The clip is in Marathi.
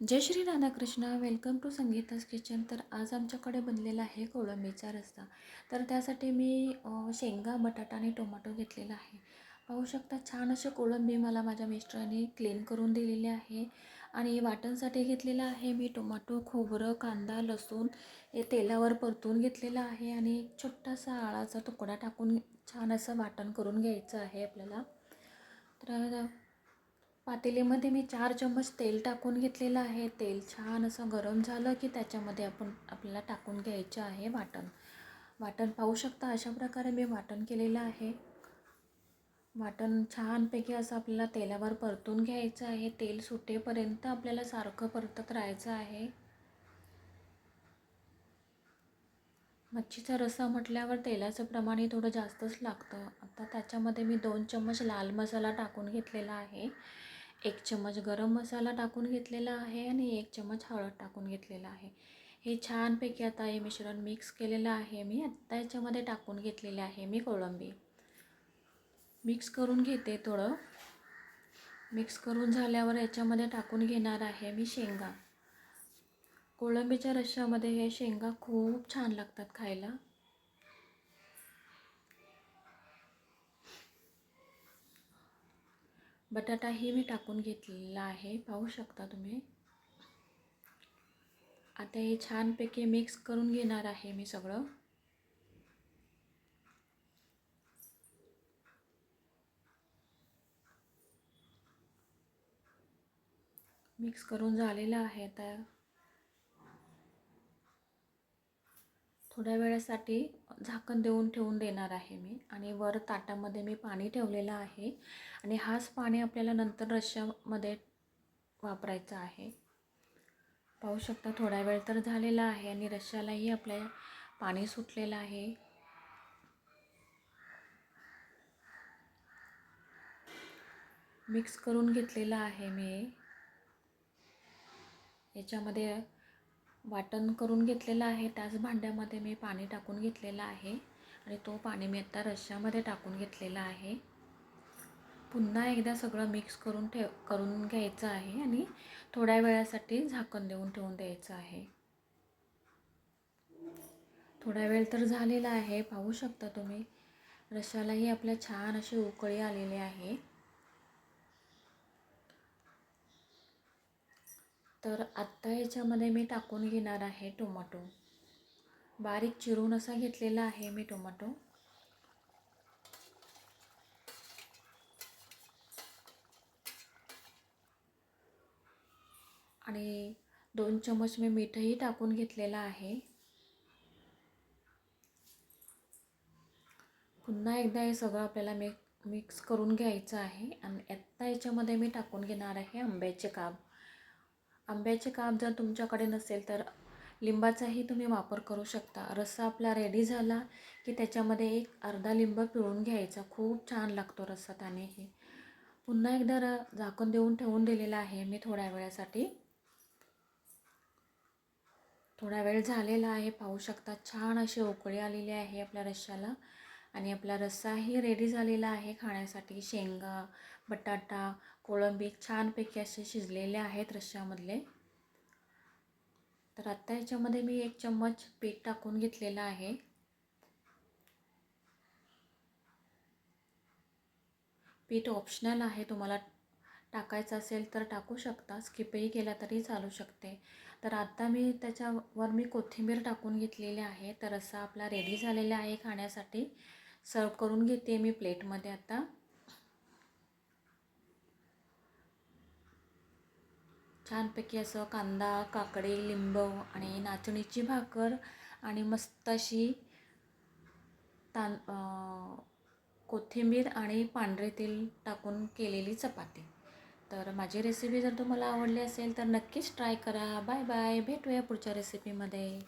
Jai Shri Radhakrishna. Welcome to Sangeeta's kitchen तर आज आमच्याकडे बनलेला आहे कोळंबीचा रस्सा. तर त्यासाठी मी शेंगा बटाटा आणि टोमॅटो घेतलेला आहे. पाहू शकता छान असे कोळंबी मला माझ्या मिस्टरांनी क्लीन करून दिलेली आहे. आणि वाटणसाठी घेतलेलं आहे मी टोमॅटो खोबरं कांदा लसूण हे तेलावर परतून घेतलेलं आहे. आणि एक छोटासा आळाचा तुकडा टाकून छान असं वाटण करून घ्यायचं आहे आपल्याला. तर पातेलीमध्ये मी चार चम्मच तेल टाकून घेतलेलं आहे. तेल छान असं गरम झालं की त्याच्यामध्ये आपण आपल्याला टाकून घ्यायचं आहे वाटण. वाटण पाहू शकता अशा प्रकारे मी वाटण केलेलं आहे. वाटण छानपैकी असं आपल्याला तेलावर परतून घ्यायचं आहे. तेल सुटेपर्यंत आपल्याला सारखं परतत राहायचं आहे. मच्छीचा रस्सा म्हटल्यावर तेलाचं प्रमाण हे थोडं जास्तच लागतं. आता त्याच्यामध्ये मी दोन चम्मच लाल मसाला टाकून घेतलेला आहे. एक चम्मच गरम मसाला टाकून घेतलेला आहे आणि एक चम्मच हळद टाकून घेतलेला आहे. हे छानपैकी आता हे मिश्रण मिक्स केलेलं आहे. मी आत्ता याच्यामध्ये टाकून घेतलेले आहे मी कोळंबी. मिक्स करून घेते थोडं. मिक्स करून झाल्यावर याच्यामध्ये टाकून घेणार आहे मी शेंगा. कोळंबीच्या रश्श्यामध्ये हे शेंगा खूप छान लागतात खायला. बटाटाही मी टाकून घेतलेला आहे. पाहू शकता तुम्ही. आता हे छानपैकी मिक्स करून घेणार आहे मी सगळं. मिक्स करून झालेलं आहे आता. थोड्या वेळासाठी झाकण देऊन ठेवून देणार आहे मी आणि वर ताटामध्ये मी पाणी ठेवलेलं आहे आणि हाच पाणी आपल्याला नंतर रश्श्यामध्ये वापरायचं आहे. पाहू शकता थोडा वेळ तर झालेला आहे आणि रश्श्यालाही आपल्या पाणी सुटलेलं आहे. मिक्स करून घेतलेलं आहे मी. याच्यामध्ये वाटण करून घेतलेलं आहे. त्याच भांड्यामध्ये मी पाणी टाकून घेतलेलं आहे आणि तो पाणी मी आता रश्श्यामध्ये टाकून घेतलेला आहे. पुन्हा एकदा सगळं मिक्स करून ठेव करून घ्यायचं आहे आणि थोड्या वेळासाठी झाकण देऊन ठेवून द्यायचं आहे. थोडा वेळ तर झालेला आहे पाहू शकता तुम्ही. रश्यालाही आपल्या छान अशी उकळी आलेली आहे. तर आत्ता याच्यामध्ये मी टाकून घेणार आहे टोमॅटो. बारीक चिरून असा घेतलेला आहे मी टोमॅटो. आणि दोन चम्मच मी मीठही टाकून घेतलेलं आहे. पुन्हा एकदा हे सगळं आपल्याला मिक मिक्स करून घ्यायचं आहे. आणि आत्ता याच्यामध्ये मी टाकून घेणार आहे आंब्याचे काप. आंब्याचे काप जर तुमच्याकडे नसेल तर लिंबाचाही तुम्ही वापर करू शकता. रस्सा आपला रेडी झाला की त्याच्यामध्ये एक अर्धा लिंब पिळून घ्यायचा. खूप छान लागतो रस्सा त्यानेही पुन्हा एकदा र झाकून देऊन ठेवून दिलेला आहे मी थोड्या वेळासाठी. थोडा वेळ झालेला आहे. पाहू शकता छान अशी उकळी आलेली आहे आपल्या रश्श्याला. आणि आपला रस्साही रेडी झालेला आहे खाण्यासाठी. शेंगा बटाटा कोळंबी छानपैकी असे शिजलेले आहेत रश्श्यामधले. तर आत्ता याच्यामध्ये मी एक चम्मच पीठ टाकून घेतलेलं आहे. पीठ ऑप्शनल आहे तुम्हाला टाकायचं असेल तर टाकू शकता स्किपही केला तरी चालू शकते. तर आत्ता मी त्याच्यावर मी कोथिंबीर टाकून घेतलेली आहे. तर रस्सा आपला रेडी झालेला आहे खाण्यासाठी. सर्व करून घेते मी प्लेटमध्ये आता. छानपैकी असं कांदा काकडी लिंब आणि नाचणीची भाकर आणि मस्त अशी तां कोथिंबीर आणि पांढरे तेल टाकून केलेली चपाती. तर माझी रेसिपी जर तुम्हाला आवडली असेल तर नक्कीच ट्राय करा. बाय बाय भेटूया पुढच्या रेसिपीमध्ये